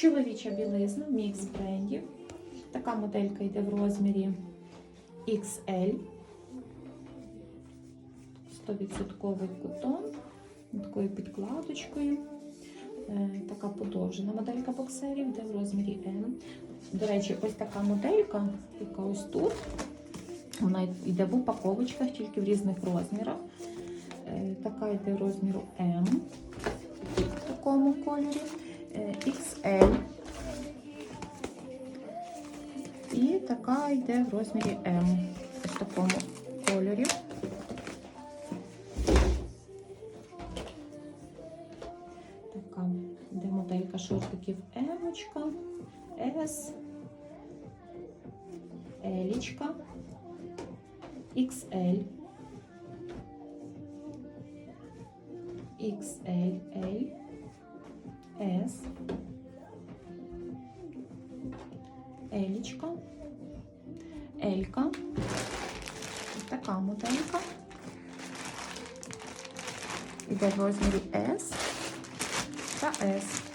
Чоловіча білизна, мікс брендів. Така моделька йде в розмірі XL. 100% кутон, такою підкладочкою. Е, Така подовжена моделька боксерів, йде в розмірі M. До речі, ось така моделька, яка ось тут. Вона йде в упаковочках, тільки в різних розмірах. Е, Така йде розміру М в такому кольорі, XL. І така йде в розмірі М в такому кольорі. Така йде моделька шортиків Емочка, С, Елічка, XL, XLL, S, Елічка, Елька, Ось така моделька. Іде в розмірі S та S.